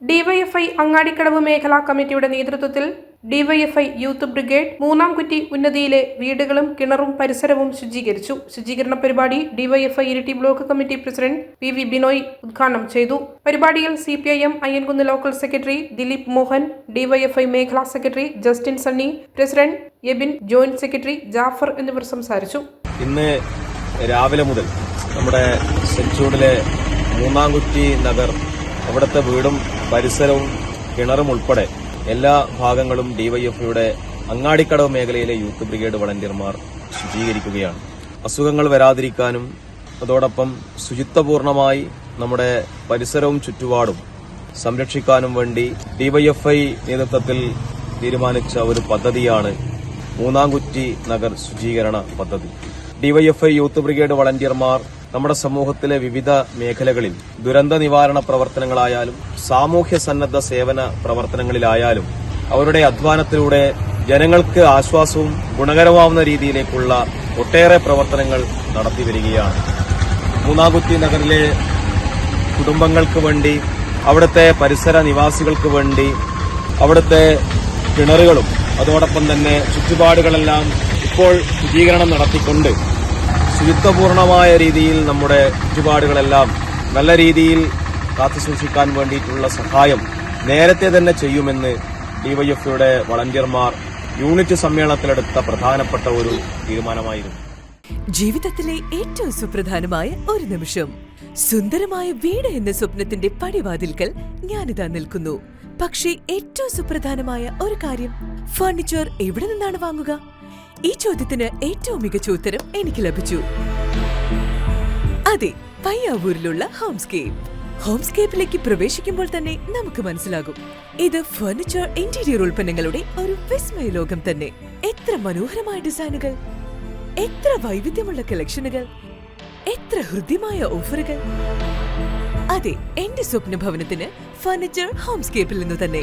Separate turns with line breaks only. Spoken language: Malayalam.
ഡിവൈഎഫ്ഐ അങ്ങാടിക്കടവ് മേഖലാ കമ്മിറ്റിയുടെ നേതൃത്വത്തിൽ ഡിവൈഎഫ്ഐ യൂത്ത് ബ്രിഗേഡ് മൂന്നാം കുറ്റി ഉന്നതിയിലെ വീടുകളും കിണറും പരിസരവും ശുചീകരിച്ചു. ശുചീകരണ പരിപാടി DYFI Iritty block committee president P V Binoy ഉദ്ഘാടനം ചെയ്തു. പരിപാടിയിൽ C P I M Ayyankunnu local secretary Dileep Mohan DYFI മേഖലാ secretary Justin Sunny president Abin joint secretary Jafar എന്നിവർ സംസാരിച്ചു.
ഇന്ന് രാവിലെ മുതൽ നമ്മുടെ സെഞ്ചൂടിലെ മൂന്നാംകുറ്റി നഗർ അവിടുത്തെ വീടും പരിസരവും കിണറും ഉൾപ്പെടെ എല്ലാ ഭാഗങ്ങളും ഡിവൈഎഫ്ഐയുടെ അങ്ങാടിക്കടവ് മേഖലയിലെ യൂത്ത് ബ്രിഗേഡ് വളണ്ടിയർമാർ ശുചീകരിക്കുകയാണ്. അസുഖങ്ങൾ വരാതിരിക്കാനും അതോടൊപ്പം ശുചിത്വപൂർണമായി നമ്മുടെ പരിസരവും ചുറ്റുപാടും സംരക്ഷിക്കാനും വേണ്ടി ഡിവൈഎഫ്ഐ നേതൃത്വത്തിൽ തീരുമാനിച്ച ഒരു പദ്ധതിയാണ് മൂന്നാംകുറ്റി നഗർ ശുചീകരണ പദ്ധതി. ഡിവൈഎഫ്ഐ യൂത്ത് ബ്രിഗേഡ് വളണ്ടിയർമാർ നമ്മുടെ സമൂഹത്തിലെ വിവിധ മേഖലകളിൽ ദുരന്ത നിവാരണ പ്രവർത്തനങ്ങളായാലും സാമൂഹ്യ സന്നദ്ധ സേവന പ്രവർത്തനങ്ങളിലായാലും അവരുടെ അധ്വാനത്തിലൂടെ ജനങ്ങൾക്ക് ആശ്വാസവും ഗുണകരമാവുന്ന രീതിയിലേക്കുള്ള ഒട്ടേറെ പ്രവർത്തനങ്ങൾ നടത്തി വരികയാണ്. മൂന്നാകുത്തി നഗറിലെ കുടുംബങ്ങൾക്ക് വേണ്ടി അവിടുത്തെ പരിസര നിവാസികൾക്ക് വേണ്ടി അവിടുത്തെ കിണറുകളും അതോടൊപ്പം തന്നെ ചുറ്റുപാടുകളെല്ലാം ഇപ്പോൾ ശുചീകരണം നടത്തിക്കൊണ്ട് ശുചിത്വപൂർണമായ രീതിയിൽ നമ്മുടെ ചുറ്റുപാടുകളെല്ലാം നല്ല രീതിയിൽ കാത്തുസൂക്ഷിക്കാൻ വേണ്ടിയിട്ടുള്ള സഹായം നേരത്തെ തന്നെ ചെയ്യുമെന്ന് ഡിവൈഎഫ്ഐയുടെ വളണ്ടിയർമാർ യൂണിറ്റ് സമ്മേളനത്തിലെടുത്ത പ്രധാനപ്പെട്ട ഒരു തീരുമാനമായിരുന്നു.
ജീവിതത്തിലെ ഏറ്റവും സുപ്രധാനമായ ഒരു നിമിഷം. സുന്ദരമായ വീട് എന്ന സ്വപ്നത്തിന്റെ പടിവാതിൽക്കൽ ഞാനിതാ നിൽക്കുന്നു. പക്ഷേ ഏറ്റവും സുപ്രധാനമായ ഒരു കാര്യം ഫർണിച്ചർ എവിടെ നിന്നാണ് വാങ്ങുക? ഈ ചോദ്യത്തിന് ഏറ്റവും മികച്ച ഉത്തരം എനിക്ക് ലഭിച്ചു. അതെ പയ്യാവൂരിലുള്ള ഹോംസ്കേപ്പ്. ഹോംസ്കേപ്പിലേക്ക് പ്രവേശിക്കുമ്പോൾ തന്നെ നമുക്ക് മനസ്സിലാകും. ഇത് ഫർണിച്ചർ ഇന്റീരിയർ ഉൽപ്പന്നങ്ങളുടെ ഒരു വിസ്മയ ലോകം തന്നെ. എത്ര മനോഹരമായ ഡിസൈനുകൾ. എത്ര വൈവിധ്യമുള്ള കളക്ഷനുകൾ. എത്ര ഹൃദ്യമായ ഓഫറുകൾ. അതെ എന്റെ സ്വപ്ന ഭവനത്തിന് ഫർണിച്ചർ ഹോംസ്കേപ്പിൽ നിന്ന് തന്നെ.